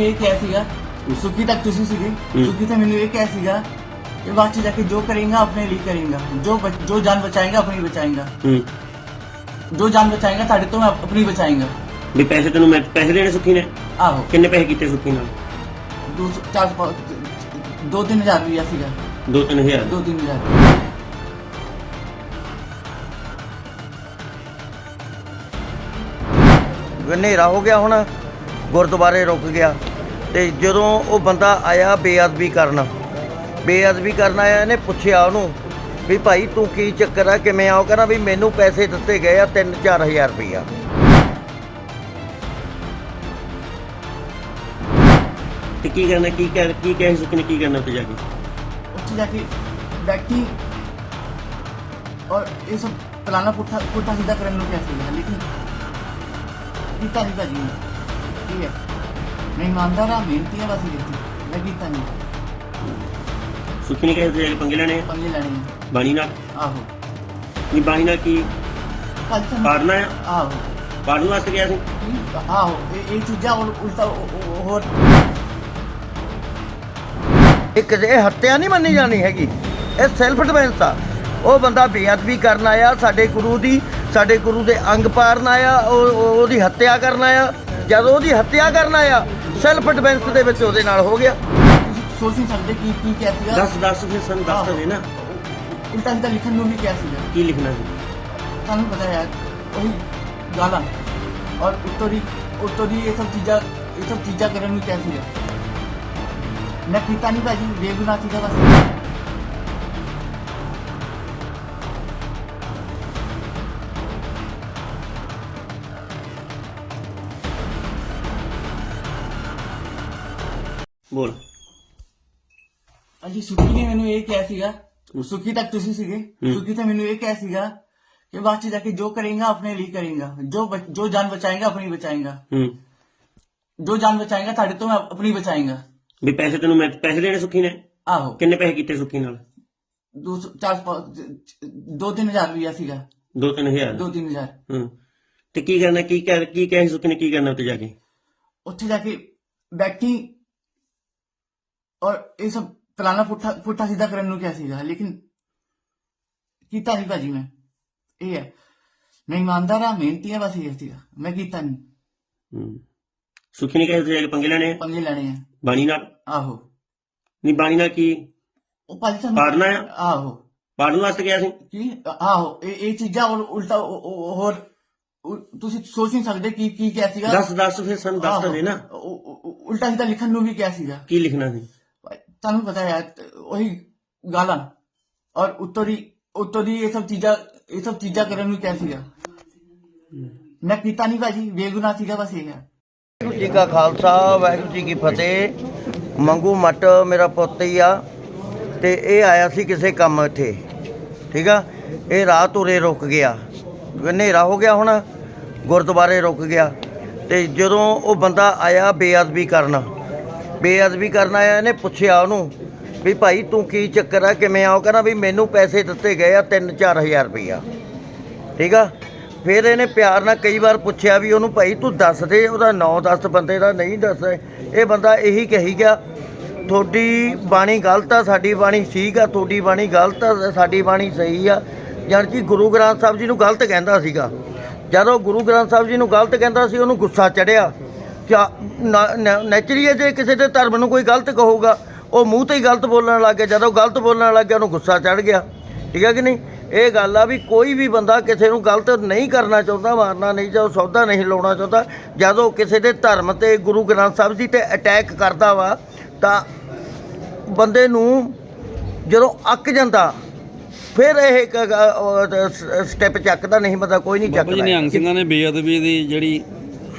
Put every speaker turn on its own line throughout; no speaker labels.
ਮੈਨੂੰ ਇਹ ਕਿਹਾ ਸੀਗਾ ਸੁਖੀ ਤੱਕ ਤੁਸੀਂ ਸੀਗੇ ਸੁਖੀ ਤੇ ਮੈਨੂੰ ਇਹ ਕਿਹਾ ਸੀਗਾ कि बात से जाके जो करेगा अपने लिए करेगा जो बच, जो जान बचाएगा अपनी
ਬਚਾਏਗਾ।
ਜੋ ਜਾਨ ਬਚਾਏਗਾ ਤੁਹਾਡੇ ਤੋਂ ਆਪਣੀ ਬਚਾਏਗਾ।
ਵੀ ਪੈਸੇ ਤੈਨੂੰ ਮੈਂ ਪੈਸੇ ਦੇਣੇ ਸੁੱਖੀ ਨੇ?
ਆਹੋ।
ਕਿੰਨੇ ਪੈਸੇ ਕੀਤੇ ਸੁੱਖੀ ਨਾਲ?
200 4 2 3000 ਰੁਪਿਆ ਸੀਗਾ।
2
3000 2 3000
ਹਨੇਰਾ ਹੋ ਗਿਆ ਹੁਣ ਗੁਰਦੁਆਰੇ ਰੁਕ ਗਿਆ। ਤੇ ਜਦੋਂ ਉਹ ਬੰਦਾ ਆਇਆ ਬੇਅਦਬੀ ਕਰਨ ਬੇਅਦਬੀ ਕਰਨ ਆਇਆ ਇਹਨੇ ਪੁੱਛਿਆ ਉਹਨੂੰ ਵੀ ਭਾਈ ਤੂੰ ਕੀ ਚੱਕਰ ਆ ਕਿਵੇਂ ਆਉ ਕਹਿੰਦਾ ਵੀ ਮੈਨੂੰ ਪੈਸੇ ਦਿੱਤੇ ਗਏ ਆ 3-4000 ਰੁਪਈਆ।
ਤੇ ਕੀ ਕਰਨਾ ਕੀ ਕਹਿ ਕੀ ਕਹੇ ਸੁੱਖੀ ਨੇ ਕੀ ਕਰਨਾ ਉੱਤੇ ਜਾ ਕੇ?
ਉੱਥੇ ਜਾ ਕੇ ਬੈਠੀ ਔਰ ਇਹ ਸਭ ਪਲਾਨਾ ਪੁੱਠਾ ਪੁੱਠਾ ਸਿੱਧਾ ਕਰਨ ਨੂੰ ਕਿਹਾ ਸੀਗਾ ਲੇਕਿਨ ਕੀਤਾ ਨਹੀਂ ਭਾਜੀ ਨੇ ਠੀਕ ਹੈ। ਮੈਂ ਇਮਾਨਦਾਰ ਹਾਂ ਮਿਹਨਤੀ ਹਾਂ ਬਸ ਕੀਤੀ ਮੈਂ ਕੀਤਾ ਨਹੀਂ।
ਸੁੱਖੀ ਨੇ ਕਹੇ ਪੰਗੇ ਲੈਣੇ ਆ?
ਪੰਗੇ ਲੈਣੇ ਆ।
ਬਾਣੀ ਨਾਲ?
ਆਹੋ।
ਨਹੀਂ ਬਾਣੀ ਨਾਲ ਕੀ ਪਾੜਨਾ ਆ?
ਆਹੋ।
ਪਾੜਨ ਵਾਸਤੇ ਗਿਆ ਸੀ?
ਆਹੋ। ਇਹ ਇਹ ਚੀਜ਼ਾਂ ਹੋਰ ਉਲਟਾ ਉਹ- ਉਹ- ਹੋਰ
ਇਹ ਕਿਸੇ ਹੱਤਿਆ ਨਹੀਂ ਮੰਨੀ ਜਾਣੀ ਹੈਗੀ। ਇਹ ਸੈਲਫ ਡਿਫੈਂਸ ਆ। ਉਹ ਬੰਦਾ ਬੇਅਦਬੀ ਕਰਨ ਆਇਆ ਸਾਡੇ ਗੁਰੂ ਦੀ ਸਾਡੇ ਗੁਰੂ ਦੇ ਅੰਗ ਪਾੜਨ ਆਇਆ ਉਹ ਉਹ- ਉਹਦੀ ਹੱਤਿਆ ਕਰਨ ਆਇਆ। ਜਦੋਂ ਉਹਦੀ ਹੱਤਿਆ ਕਰਨ ਆਇਆ ਸੈਲਫ ਡਿਫੈਂਸ ਦੇ ਵਿੱਚ ਉਹਦੇ ਨਾਲ ਹੋ ਗਿਆ।
ਤੁਸੀਂ ਸੋਚ ਨਹੀਂ ਸਕਦੇ ਕੀ ਕੀ ਕਿਹਾ ਸੀਗਾ?
ਦੱਸ ਦੱਸ ਫਿਰ ਸਾਨੂੰ ਦੱਸ ਤਾਂ ਦੇ ਨਾ।
ਉਲਟਾ ਸਿੱਧਾ ਲਿਖਣ ਨੂੰ ਵੀ ਕਿਹਾ ਸੀਗਾ।
ਕੀ ਲਿਖਣਾ ਸੀ?
ਤੁਹਾਨੂੰ ਪਤਾ ਹੈ ਉਹੀ ਗਾਲਾਂ। ਔਰ ਉੱਤੋਂ ਦੀ ਉੱਤੋਂ ਦੀ ਇਹ ਸਭ ਚੀਜ਼ਾਂ ਇਹ ਸਭ ਚੀਜ਼ਾਂ ਕਰਨ ਨੂੰ ਕਿਹਾ ਸੀਗਾ। ਮੈਂ ਕੀਤਾ ਨਹੀਂ ਭਾਜੀ ਬੇਗੁਨਾਹ ਸੀਗਾ ਬਸ।
ਬੋਲ।
ਅਜੀ ਸੁੱਕੀ ਨੇ ਮੈਨੂੰ ਇਹ ਕਿਹਾ ਸੀਗਾ। ਸੁੱਕੀ ਤੱਕ ਤੁਸੀਂ ਸੀਗੇ। ਸੁੱਕੀ ਤਾਂ ਮੈਨੂੰ ਇਹ ਕਿਹਾ ਸੀਗਾ ਕਿ ਬਾਅਦ ਜਾ ਕੇ ਜੋ ਕਰੇਗਾ ਆਪਣੇ ਲਈ ਕਰੇਗਾ। ਜੋ ਜੋ ਜਾਨ ਬਚਾਏਗਾ ਆਪਣੀ
ਬਚਾਏਗਾ।
ਜੋ ਜਾਨ ਬਚਾਏਗਾ ਤੁਹਾਡੇ ਤੋਂ ਆਪਣੀ ਬਚਾਏਗਾ।
ਵੀ ਪੈਸੇ ਤੈਨੂੰ ਮੈਂ ਪੈਸੇ ਦੇਣੇ ਸੁਖੀ ਨੇ?
ਆਹੋ।
ਕਿੰਨੇ ਪੈਸੇ ਕੀਤੇ ਸੁਖੀ ਨਾਲ?
2 4 2-3000 ਰੁਪਿਆ ਸੀਗਾ।
2-3000
2-3000
ਹੂੰ। ਤੇ ਕੀ ਕਰਨਾ ਕੀ ਕਰ ਕੀ ਕਹਿ ਸੁੱਕੀ ਨੇ ਕੀ ਕਰਨਾ ਉੱਥੇ ਜਾ ਕੇ?
ਉੱਥੇ ਜਾ ਕੇ ਬੈਠੀ ਔਰ ਇਹ ਸਭ ਪਲਾਨਾ ਪੁੱਠਾ ਪੁੱਠਾ ਸਿੱਧਾ ਕਰਨ ਨੂੰ ਕਿਹਾ ਸੀਗਾ ਲੇਕਿਨ ਕੀਤਾ ਨਹੀਂ ਭਾਜੀ ਮੈਂ। ਇਹ ਹੈ ਮੈਂ ਇਮਾਨਦਾਰ ਹਾਂ ਮਿਹਨਤੀ ਹਾਂ ਬਸ ਇਹ ਸੀਗਾ। ਮੈਂ ਕੀਤਾ ਨਹੀਂ
ਹੂੰ। ਸੁੱਖੀ ਨੇ ਕਹੇ ਕੇ ਪੰਗੇ ਲੈਣੇ ਆ?
ਪੰਗੇ ਲੈਣੇ ਆ।
ਬਾਣੀ ਨਾਲ?
ਆਹੋ।
ਨਹੀਂ ਬਾਣੀ ਨਾਲ ਕੀ?
ਉਹ ਭਾਜੀ ਸਾਨੂੰ
ਪਾੜਨਾ ਆ?
ਆਹੋ।
ਪਾੜਨ ਵਾਸਤੇ ਗਿਆ ਸੀ?
ਕੀ? ਆਹੋ। ਇਹ ਇਹ ਚੀਜ਼ਾਂ ਹੋਰ ਉਲਟਾ ਉਹ- ਉਹ- ਹੋਰ ਉ- ਤੁਸੀਂ ਸੋਚ ਨਹੀਂ ਸਕਦੇ ਕੀ ਕੀ ਕਿਹਾ ਸੀਗਾ।
ਦੱਸ ਦੱਸ ਫਿਰ ਸਾਨੂੰ ਦੱਸ ਤਾਂ ਦੇ ਨਾ।
ਆਹੋ, ਉਹ- ਉਹ- ਉਲਟਾ ਸਿੱਧਾ ਲਿਖਣ ਨੂੰ ਵੀ ਕਿਹਾ ਸੀਗਾ।
ਕੀ ਲਿਖਣਾ ਸੀ?
ਤੁਹਾਨੂੰ ਪਤਾ ਹੈ, ਉਹੀ ਗਾਲਾਂ ਔਰ ਉੱਤੋਂ ਦੀ ਉੱਤੋਂ ਦੀ ਇਹ ਸਭ ਚੀਜ਼ਾਂ, ਇਹ ਸਭ ਚੀਜ਼ਾਂ ਕਰਨ ਨੂੰ ਕਿਹਾ ਸੀਗਾ। ਮੈਂ ਕੀਤਾ ਨਹੀਂ ਭਾਜੀ, ਬੇਗੁਨਾਹ ਸੀਗਾ ਬਸ ਇਹ। ਹੈ
ਵਾਹਿਗੁਰੂ ਜੀ ਕਾ ਖਾਲਸਾ, ਵਾਹਿਗੁਰੂ ਜੀ ਕੀ ਫਤਿਹ। ਮੰਗੂ ਮੱਟ ਮੇਰਾ ਪੁੱਤ ਹੀ ਆ, ਤੇ ਇਹ ਆਇਆ ਸੀ ਕਿਸੇ ਕੰਮ ਇੱਥੇ। ਠੀਕ ਆ? ਇਹ ਰਾਤ ਉਰੇ ਰੁਕ ਗਿਆ। ਹਨੇਰਾ ਹੋ ਗਿਆ ਹੁਣ, ਗੁਰਦੁਆਰੇ ਰੁਕ ਗਿਆ। ਤੇ ਜਦੋਂ ਉਹ ਬੰਦਾ ਆਇਆ ਬੇਅਦਬੀ ਕਰਨ ਬੇਅਦਬੀ ਕਰਨ ਆਇਆ, ਇਹਨੇ ਪੁੱਛਿਆ ਉਹਨੂੰ ਵੀ ਭਾਈ ਤੂੰ ਕੀ ਚੱਕਰ ਆ, ਕਿਵੇਂ ਆਉ ਕਹਿੰਦਾ ਵੀ ਮੈਨੂੰ ਪੈਸੇ ਦਿੱਤੇ ਗਏ ਆ 3-4000 ਰੁਪਈਆ। ਠੀਕ ਆ? ਫਿਰ ਇਹਨੇ ਪਿਆਰ ਨਾਲ ਕਈ ਵਾਰ ਪੁੱਛਿਆ ਵੀ ਉਹਨੂੰ, ਭਾਈ ਤੂੰ ਦੱਸ ਦੇ, ਉਹਦਾ ਨਾਂ ਦੱਸ, ਬੰਦੇ ਦਾ ਨਹੀਂ ਦੱਸ, ਇਹ ਬੰਦਾ ਇਹੀ ਕਹੀ ਗਿਆ, ਤੁਹਾਡੀ ਬਾਣੀ ਗਲਤ ਆ, ਸਾਡੀ ਬਾਣੀ ਠੀਕ ਆ, ਤੁਹਾਡੀ ਬਾਣੀ ਗਲਤ ਆ, ਸਾਡੀ ਬਾਣੀ ਸਹੀ ਆ। ਜਾਣੀ ਕਿ ਗੁਰੂ ਗ੍ਰੰਥ ਸਾਹਿਬ ਜੀ ਨੂੰ ਗਲਤ ਕਹਿੰਦਾ ਸੀਗਾ। ਜਦੋਂ ਗੁਰੂ ਗ੍ਰੰਥ ਸਾਹਿਬ ਜੀ ਨੂੰ ਗਲਤ ਕਹਿੰਦਾ ਸੀ, ਉਹਨੂੰ ਗੁੱਸਾ ਚੜਿਆ। ਨੈਚੁਰਲੀ ਜੇ ਕਿਸੇ ਦੇ ਧਰਮ ਨੂੰ ਕੋਈ ਗਲਤ ਕਹੂਗਾ ਉਹ ਮੂੰਹ ਤੇ ਹੀ ਗਲਤ ਬੋਲਣ ਲੱਗ ਗਿਆ ਜਦੋਂ ਗਲਤ ਬੋਲਣ ਲੱਗ ਗਿਆ ਉਹਨੂੰ ਗੁੱਸਾ ਚੜ ਗਿਆ। ਠੀਕ ਹੈ ਕਿ ਨਹੀਂ? ਇਹ ਗੱਲ ਆ ਵੀ ਕੋਈ ਵੀ ਬੰਦਾ ਕਿਸੇ ਨੂੰ ਗਲਤ ਨਹੀਂ ਕਰਨਾ ਚਾਹੁੰਦਾ ਮਾਰਨਾ ਨਹੀਂ ਚਾਹੁੰਦਾ ਸੌਦਾ ਨਹੀਂ ਲਾਉਣਾ ਚਾਹੁੰਦਾ ਜਦੋਂ ਕਿਸੇ ਦੇ ਧਰਮ ਤੇ ਗੁਰੂ ਗ੍ਰੰਥ ਸਾਹਿਬ ਜੀ ਤੇ ਅਟੈਕ ਕਰਦਾ ਵਾ ਤਾਂ ਬੰਦੇ ਨੂੰ ਜਦੋਂ ਅੱਕ ਜਾਂਦਾ ਫਿਰ ਇਹ ਸਟੈਪ ਚੱਕਦਾ ਨਹੀਂ ਬੰਦਾ ਕੋਈ ਨਹੀਂ
ਬਾਬਾ ਜੀ
ਚੱਕਦਾ।
ਨਿਹੰਗ ਸਿੰਘਾਂ ਨੇ ਬੇਅਦਬੀ ਦੀ ਜਿਹੜੀ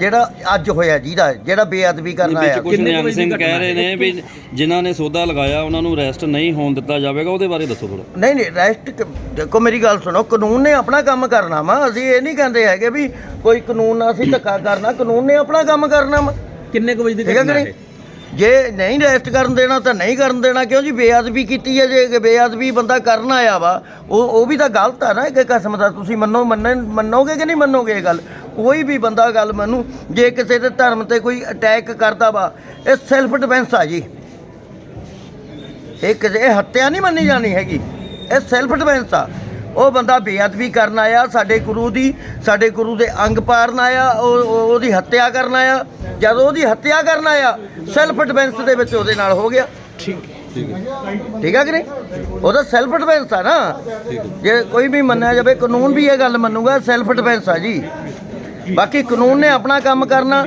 ਜਿਹੜਾ ਅੱਜ ਹੋਇਆ ਜਿਹਦਾ ਜਿਹੜਾ ਬੇਅਦਬੀ ਕਰਨ ਆਇਆ।
ਕੁਝ ਨਿਹੰਗ ਸਿੰਘ ਕਹਿ ਰਹੇ ਨੇ ਵੀ ਜਿਨ੍ਹਾਂ ਨੇ ਸੌਦਾ ਲਗਾਇਆ ਉਹਨਾਂ ਨੂੰ ਅਰੈਸਟ ਨਹੀਂ ਹੋਣ ਦਿੱਤਾ ਜਾਵੇਗਾ ਉਹਦੇ ਬਾਰੇ ਦੱਸੋ ਥੋੜਾ
ਨਹੀਂ ਨਹੀਂ ਰੈਸਟ ਦੇਖੋ ਮੇਰੀ ਗੱਲ ਸੁਣੋ ਕਾਨੂੰਨ ਨੇ ਆਪਣਾ ਕੰਮ ਕਰਨਾ ਵਾ। ਅਸੀਂ ਇਹ ਨਹੀਂ ਕਹਿੰਦੇ ਹੈਗੇ ਵੀ ਕੋਈ ਕਾਨੂੰਨ ਨਾਲ ਅਸੀਂ ਧੱਕਾ ਕਰਨਾ ਕਾਨੂੰਨ ਨੇ ਆਪਣਾ ਕੰਮ ਕਰਨਾ ਵਾ।
ਕਿੰਨੇ ਕੁ ਵਜੇ ਦੀ
ਠੀਕ ਹੈ ਜੇ ਨਹੀਂ ਰੈਸਟ ਕਰਨ ਦੇਣਾ ਤਾਂ ਨਹੀਂ ਕਰਨ ਦੇਣਾ ਕਿਉਂ ਜੀ? ਬੇਅਦਬੀ ਕੀਤੀ ਹੈ ਜੇ ਬੇਅਦਬੀ ਬੰਦਾ ਕਰਨ ਆਇਆ ਵਾ ਉਹ ਉਹ ਵੀ ਤਾਂ ਗਲਤ ਆ ਨਾ ਇੱਕ ਕਿਸਮ ਦਾ। ਤੁਸੀਂ ਮੰਨੋ ਮੰਨੋਗੇ ਕਿ ਨਹੀਂ ਮੰਨੋਗੇ ਇਹ ਗੱਲ? ਕੋਈ ਵੀ ਬੰਦਾ ਗੱਲ ਮੰਨੂ ਜੇ ਕਿਸੇ ਦੇ ਧਰਮ ਤੇ ਕੋਈ ਅਟੈਕ ਕਰਦਾ ਵਾ ਇਹ ਸੈਲਫ ਡਿਫੈਂਸ ਆ ਜੀ। ਇਹ ਕਿਸੇ ਹੱਤਿਆ ਨਹੀਂ ਮੰਨੀ ਜਾਣੀ ਹੈਗੀ। ਇਹ ਸੈਲਫ ਡਿਫੈਂਸ ਆ। ਉਹ ਬੰਦਾ ਬੇਅਦਬੀ ਕਰਨ ਆਇਆ ਸਾਡੇ ਗੁਰੂ ਦੀ ਸਾਡੇ ਗੁਰੂ ਦੇ ਅੰਗ ਪਾੜਨ ਆਇਆ ਉਹ ਉਹ- ਉਹਦੀ ਹੱਤਿਆ ਕਰਨ ਆਇਆ। ਜਦੋਂ ਉਹਦੀ ਹੱਤਿਆ ਕਰਨ ਆਇਆ ਸੈਲਫ ਡਿਫੈਂਸ ਦੇ ਵਿੱਚ ਉਹਦੇ ਨਾਲ ਹੋ ਗਿਆ। ਠੀਕ ਠੀਕ ਹੈ ਕਿ ਨਹੀਂ? ਉਹਦਾ ਸੈਲਫ ਡਿਫੈਂਸ ਆ ਨਾ। ਜੇ ਕੋਈ ਵੀ ਮੰਨਿਆ ਜਾਵੇ ਕਾਨੂੰਨ ਵੀ ਇਹ ਗੱਲ ਮੰਨੂਗਾ ਸੈਲਫ ਡਿਫੈਂਸ ਆ ਜੀ। ਬਾਕੀ ਕਾਨੂੰਨ ਨੇ ਆਪਣਾ ਕੰਮ ਕਰਨਾ।